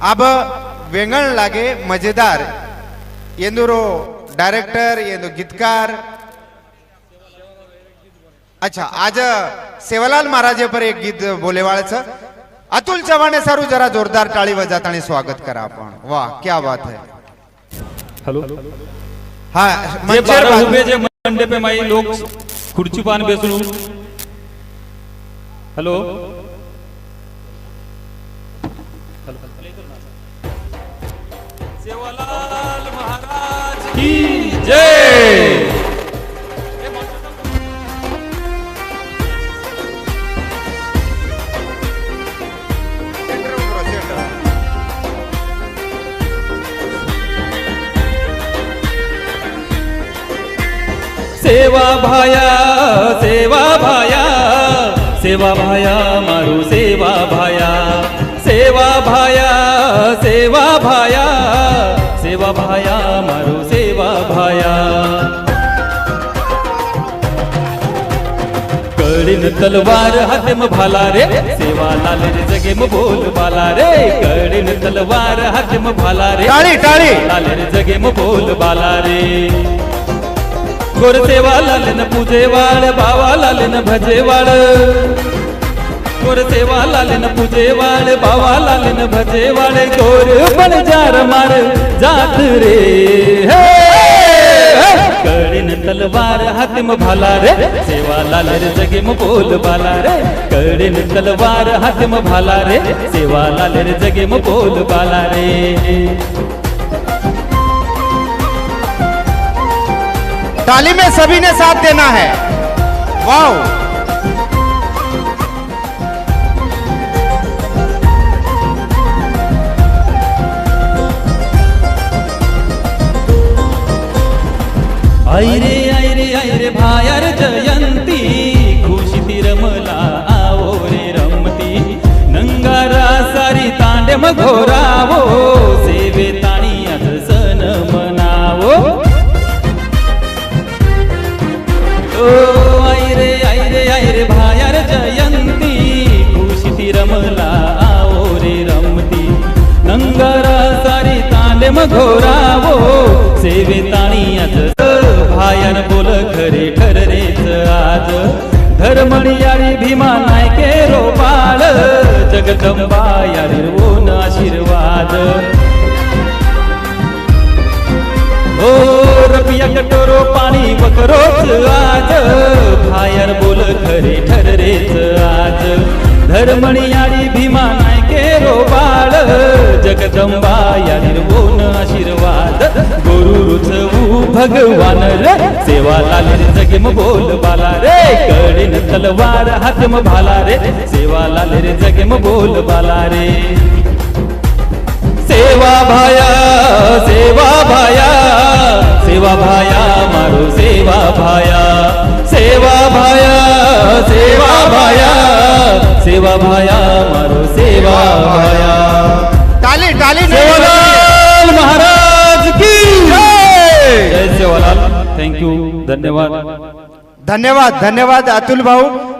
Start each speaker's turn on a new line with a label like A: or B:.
A: अब वेंगण लागे मजेदार। येंदुरो डायरेक्टर येंदू गीतकार। अच्छा आज सेवालाल महाराज पर एक गीत बोले बोलेवाळचं। अतुल चव्हाणे सारू जरा जोरदार टाळी वजात आणि स्वागत करा आपण. वा क्या बात है.
B: हॅलो.
A: हा
B: जे मंचावर उभे बाजू- जे मंडपे माई लोक खुर्ची पान बेसून हॅलो. सेवालाल महाराज की जय! सेवा भाया सेवा भाया सेवा भाया मारू सेवा भाया. सेवा भाया सेवा भाया सेवा भाया मारो सेवा भाया। कळीन तलवार हातेम भाला रे सेवा लाल रे जगेम बोल बाला रे। कळीन तलवार हातेम भाला रे
A: टाळी टाळी।
B: लाल रे जगेम बोल बाला रे। गोरसेवा लालन पूजेवाळ बावा लालन भजेवाळ। वाळ गोर सेवा लालन पूजे वाळ बावा लालन भजे वाळ गोर पण जार मार जात रे। हे कळीन तलवार हातीम भाला रे सेवा लाल रे जगे म बोल बाला रे। कळीन तलवार हातीम भाला रे सेवा लाल रे जगे म बोल बाला रे।
A: ताली में सभी ने साथ देना है। वाओ।
B: ऐरे रे आई रे आई रे भायर जयंती. खुशी ती रमला आवो रे रमती. नंगारा सारी तांडे मघोरावो सेवे ताणी आज सण मनावो. ओ आई रे आई रे आई रे भायर जयंती. खुशी ती रमला आवो रे रमती. नंगारा सारी तांडे घोरावो. सेवे ताणी ज्ञान बोल खरे ठररेच आज. धर्मणियारी भीमा नायके रोपाळ. जगदंबा यारी ओन आशीर्वाद. ओ रपिया कटोरो पाणी वकरोच आज. भायर बोल खरे ठररेच आज. धर्मणियारी भीमा नायके रोपाळ. जगदंबा यारी ओन आशीर्वाद. गुरु रुचवू भगवान सेवा लाल रे जगेम बोल बाला रे. कडीन तलवार हातम भाला रे. सेवा लाल रे जगेम बोल बाला रे. सेवा भाया सेवा भाया सेवा भाया मारो सेवा भाया. सेवा भाया सेवा भाया सेवा भाया मारो सेवा भाया.
A: टाली टाली
B: थँक्यू. धन्यवाद.
A: धन्यवाद धन्यवाद अतुल भाऊ.